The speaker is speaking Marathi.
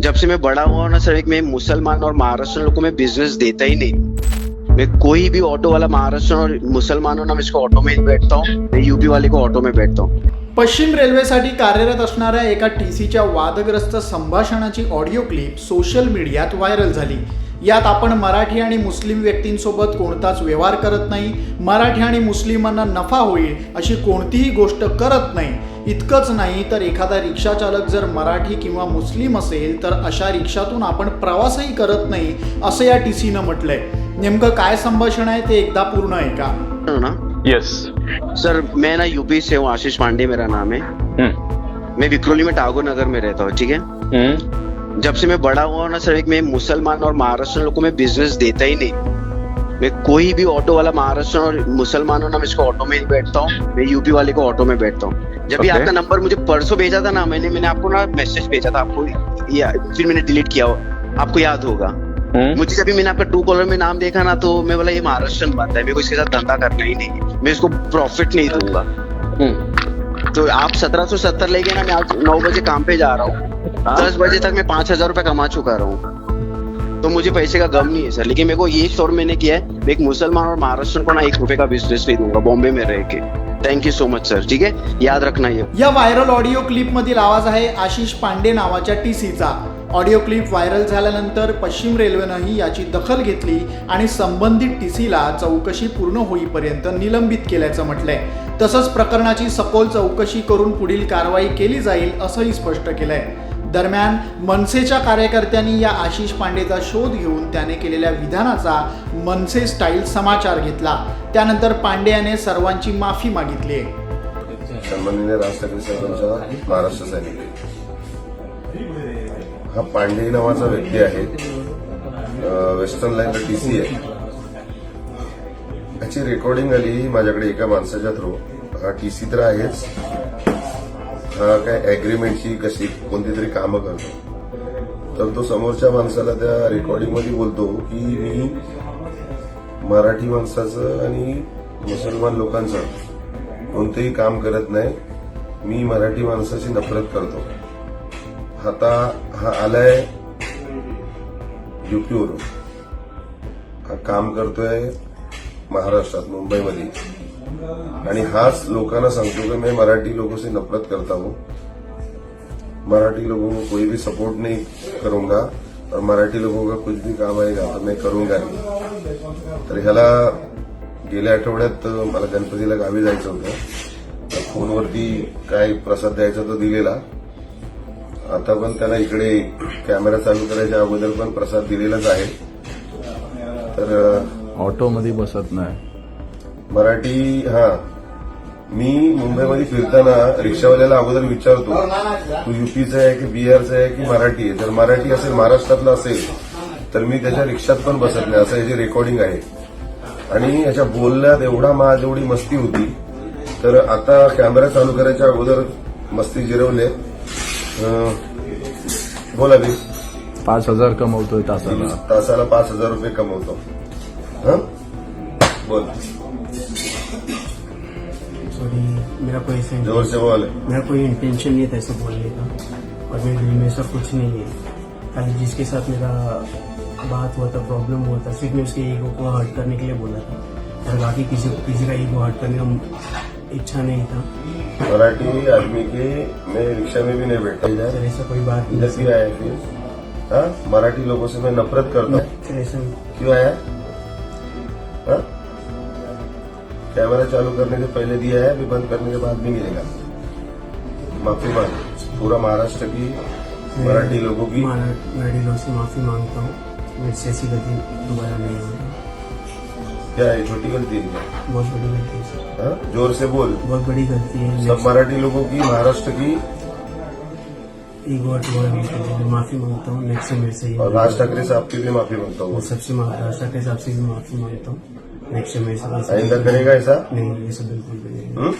जब से मैं बड़ा हुआ ना सर एक मैं मुसलमान और महाराष्ट्र लोगों को मैं बिजनेस देता ही नहीं। मैं कोई भी ऑटो वाला महाराष्ट्र और मुसलमान हो ना मैं इसको ऑटो में बैठता हूँ मैं यूपी वाले को ऑटो में बैठता हूँ। पश्चिम रेल्वेसाठी कार्यरत असणाऱ्या एका टी सीच्या वादग्रस्त संभाषणाची ऑडिओ क्लिप सोशल मीडियात व्हायरल झाली. यात आपण मराठी आणि मुस्लिम व्यक्तींसोबत कोणताच व्यवहार करत नाही मराठी आणि मुस्लिमांना नफा होईल अशी कोणतीही गोष्ट करत नाही. इतकंच नाही तर एखादा रिक्षा चालक जर मराठी किंवा मुस्लिम असेल तर अशा रिक्षातून आपण प्रवासही करत नाही असं या टी सीनं म्हटलंय. नेमकं काय संभाषण आहे ते एकदा पूर्ण ऐका. हो ना? यस सर मैं ना यूपी से हूँ आशीष पांडे मेरा नाम है। मैं विक्रोली में टागो नगर में रहता हूँ ठीक है? जब से मैं बड़ा हुआ ना सर एक मैं मुसलमान और महाराष्ट्र लोगों मैं बिजनेस देता ही नहीं। मैं कोई भी ऑटो वाला महाराष्ट्र और मुसलमान हो ना मैं इसको ऑटो में ही बैठता हूँ मैं यूपी वाले को ऑटो में बैठता हूँ। जब भी Okay. आपका नंबर मुझे परसों भेजा था ना मैंने मैंने आपको ना मैसेज भेजा था आपको या फिर मैंने डिलीट किया आपको याद होगा। हम्म मुझे जब भी मैंने आपका टू कॉलर में नाम देखा ना तो मैं बोला ये महाराष्ट्रन बनता है मेरे को इसके साथ धंधा करना ही नहीं है मैं इसको प्रॉफिट नहीं दूँगा। हम्म तो आप सत्रह सौ सत्तर लेके ना मैं आज नौ बजे काम पे जा रहा हूँ। हाँ? दस बजे तक मैं पाँच हज़ार रुपए कमा चुका रहा हूँ। तो मुझे पैसे का गम नहीं है सर। लेकिन मेरे को ये शोर मैंने किया है मैं एक मुसलमान और महाराष्ट्र को ना एक रुपए का बिजनेस नहीं दूंगा बॉम्बे में रह के। Thank you so much sir ठीक आहे याद रखना ये। या व्हायरल ऑडिओ क्लिप मधील आवाज आहे आशिष पांडे नावाच्या टी सीचा ऑडिओ क्लिप व्हायरल झाल्यानंतर पश्चिम रेल्वेनंही याची दखल घेतली आणि संबंधित टी सीला चौकशी पूर्ण होईपर्यंत निलंबित केल्याचं म्हटलंय. तसंच प्रकरणाची सखोल चौकशी करून पुढील कारवाई केली जाईल असंही स्पष्ट केलंय. दरम्यान मनसेच्या कार्यकर्त्यांनी या आशिष पांडेचा शोध घेऊन त्याने केलेल्या विधानाचा मनसे स्टाईल समाचार घेतला. त्यानंतर पांडे याने सर्वांची माफी मागितली. आहे सन्माननीय राज ठाकरे साहेबांच्या महाराष्ट्र सैनिक. हा पांडे नावाचा व्यक्ती आहे. वेस्टर्न लाईनला टी सी आहे. याची रेकॉर्डिंग आली माझ्याकडे एका माणसाच्या थ्रू हा टी सी तर आहेच. काय अग्रीमेंटची कशी कोणती तरी कामं करतो. तर तो समोरच्या माणसाला त्या रेकॉर्डिंगमध्ये बोलतो की मी मराठी माणसाचं आणि मुसलमान लोकांचं कोणतंही काम करत नाही मी मराठी माणसाची नफरत करतो. आता हा आलाय युपीवरून. हा काम करतोय महाराष्ट्रात मुंबईमध्ये. आणि हाच लोकांना सांगतो की मैं मराठी लोगों से नफरत करता हूँ. मराठी लोगों को कोई भी सपोर्ट नहीं करूंगा और मराठी लोगों का कुछ भी काम आएगा तो मैं करूंगा नहीं. तर ह्याला गेल्या आठवड्यात मला गणपतीला गावी जायचं होतं. तर फोनवरती काय प्रसाद द्यायचा तो दिलेला. आता पण त्याला इकडे कॅमेरा चालू करायच्या अगोदर पण प्रसाद दिलेलाच आहे. तर ऑटोमध्ये बसत नाही. मराठी हा. मी मुंबईमध्ये फिरताना रिक्षावाल्याला अगोदर विचारतो तू युपीचा आहे की बिहारचा आहे की मराठी आहे? जर मराठी असेल महाराष्ट्रातला असेल तर मी त्याच्या रिक्षात पण बसत नाही. असं याची रेकॉर्डिंग आहे. आणि याच्या बोलण्यात एवढा माझ एवढी मस्ती होती. तर आता कॅमेरा चालू करायच्या अगोदर मस्ती जिरवले. बोला बी पाच हजार कमवतोय तासाला. तासाला पाच हजार रुपये कमवतो. हं? बोल. सॉरी मेरा कोई ऐसा ज़ोर से बोल। मेरा कोई इंटेंशन नहीं था ऐसा बोलने का और मेरे दिल में ऐसा कुछ नहीं है। खाली जिसके साथ मेरा बात हुआ था प्रॉब्लम हुआ था सिर्फ़ मैं उसके ईगो को हर्ट करने के लिए बोला था। और बाकी किसी किसी का ईगो हर्ट करने का इच्छा नहीं था। मराठी आदमी के मैं रिक्शा में भी नहीं बैठा। इधर ऐसा कोई बात नहीं। इधर आया फिर हाँ मराठी लोगों से मैं नफरत करता हूँ। क्यों आया? हाँ? कैमरा चालू करने के पहले दिया है अभी बंद करने के बाद भी मिलेगा। माफ़ी मांग पूरा महाराष्ट्र की मराठी लोगों की। मराठी लोग से माफ़ी माँगता हूँ। मेरे से ऐसी गलती दोबारा नहीं होगी। क्या है छोटी गलती है बहुत बड़ी गलती है हाँ? ज़ोर से बोल। बहुत बड़ी गलती है। सब मराठी लोगों की महाराष्ट्र की। ईगो हर्ट होने के लिए माफ़ी माँगता हूँ। नेक्स्ट मेरे से और राज ठाकरे साहब की भी माफ़ी माँगता हूँ। सबसे हिसाब से भी माफ़ी माँगता हूँ। नेक्स्ट मेरे से आइंदा करेगा ऐसा नहीं सब बिल्कुल भी नहीं?